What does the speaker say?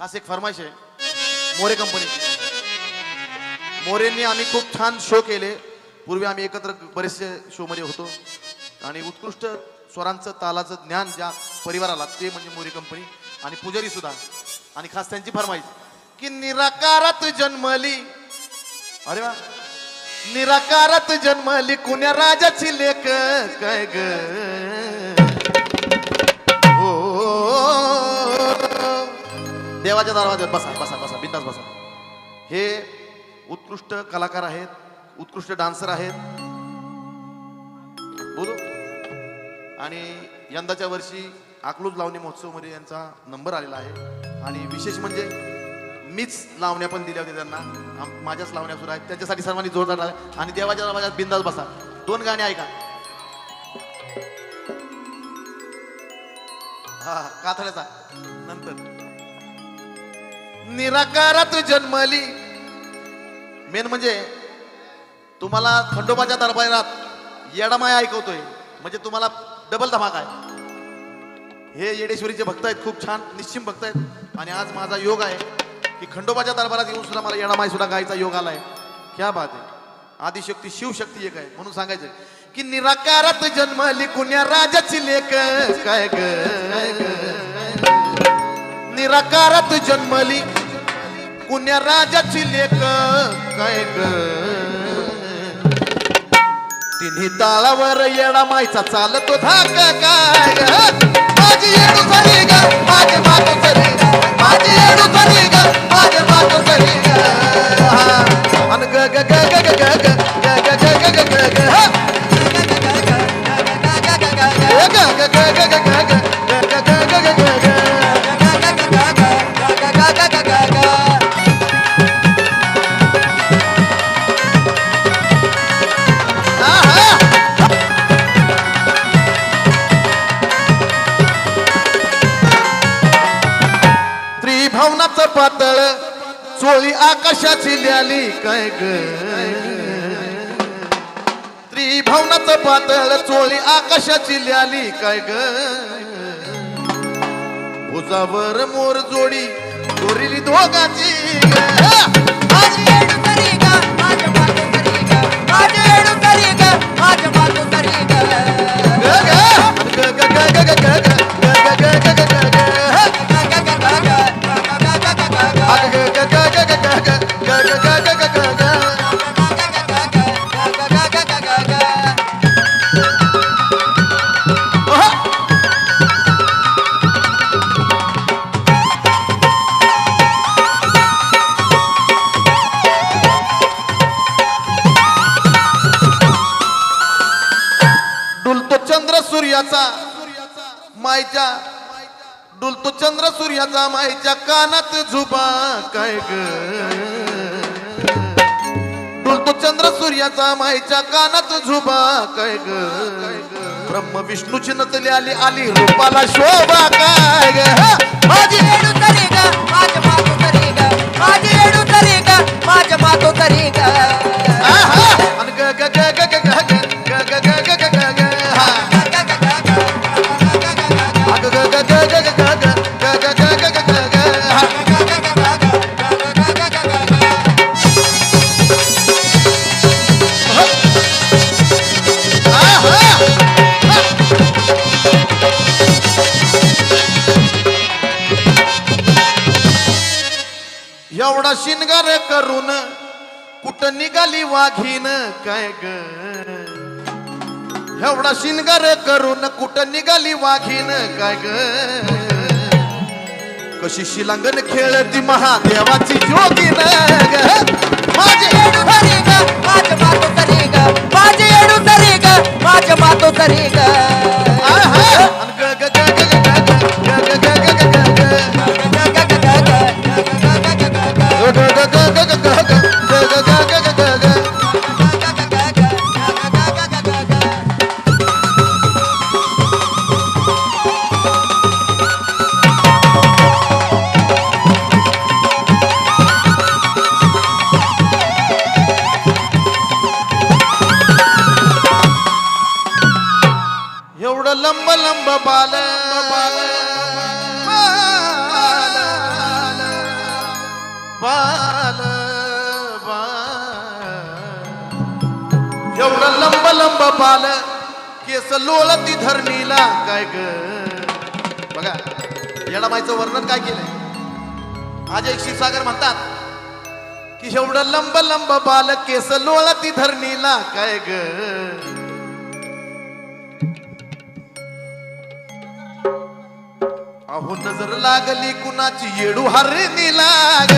खास एक फरमाइश आहे. मोरे कंपनी. मोरेंनी आम्ही खूप छान शो केले. पूर्वी आम्ही एकत्र बरेचसे शो मध्ये होतो. आणि उत्कृष्ट स्वरांचं तालाचं ज्ञान ज्या परिवाराला ते म्हणजे मोरे कंपनी आणि पुजारी सुद्धा. आणि खास त्यांची फरमाईश. की निराकारात जन्मली. अरे वा. निराकारात जन्मली कुण्या राजाची लेख? काय ग? देवाच्या दरवाज्यात बसा बसा बसा बिंदास बसा. हे उत्कृष्ट कलाकार आहेत उत्कृष्ट डान्सर आहेत. बोलू? आणि यंदाच्या वर्षी अकलूज लावणी महोत्सवमध्ये यांचा नंबर आलेला आहे. आणि विशेष म्हणजे मीच लावण्या पण दिल्या होत्या त्यांना. माझ्याच लावण्या सुरू आहेत. त्यांच्यासाठी सर्वांनी जोरदार टाळ्या. आणि देवाच्या माझ्या बिंदास बसा. दोन गाणी ऐका. हा काथड्याचा काथळ्याचा नंतर. निराकारात जन्मली. मेन म्हणजे तुम्हाला खंडोबाच्या दरबारात येडामाय ऐकवतोय. म्हणजे तुम्हाला डबल धमाका आहे. हे येडेश्वरीचे भक्त आहेत खूप छान निश्चिम भक्त आहेत. आणि आज माझा योग आहे की खंडोबाच्या दरबारात येऊन सुद्धा मला येडामाय सुद्धा गायचा योग आलाय. क्या बात आहे. आदिशक्ती शिवशक्ती एक आहे म्हणून सांगायचं की निराकारात जन्मली कुण्या राजाची लेख काय ग. निराकारात जन्मली. कुण्या राजाची लेख काय तिन्ही ताळावर येडा मायचा चालतो धाक काय माझी येडू झाली ग माझे मातो झाली. माझी येडू झाली ग माझे मातो झाली ग ग ग धावनाच पातळ चोळी आकाशाची ल्याली काय ग? त्रिभावनाच पातळ चोळी आकाशाची ल्याली काय ग? भुजावर मोर जोडी दोरीली दोघाची. चंद्र सूर्याचा मायच्या डुलतो चंद्र सूर्याचा मायच्या कानात झुबा काय ग? तो चंद्र सूर्याचा माईच्या कानात झुबा काय ग? ब्रह्म विष्णूची नचली आली आली रूपाला शोभा काय ग? माझी एडू तरी ग माझ्या मातो तरी ग माझी एडू तरी ग माझ्या मातो तरी ग. एवढा शिनगार करून कुठं निघाली वाघीन? काय ग? एवढा शिनगार करून कुठं निघाली वाघीन? काय ग? कशी शिलांगण खेळती महादेवाची जोगीन ग? माझे एडू तरी ग माझ्या मातो तरी ग माझी एडू तरी ग माझ्या मातो तरी ग. बाल एवढं लंब लंब पाल केस लोळती धरणीला. काय ग? बघा येडा माईचं वर्णन काय केलंय? आज एक क्षीरसागर म्हणतात की एवढं लंब लंब बाल केस लोळती धरणीला. काय ग? अहो नजर लागली कुणाची? येडू हरणी लाग.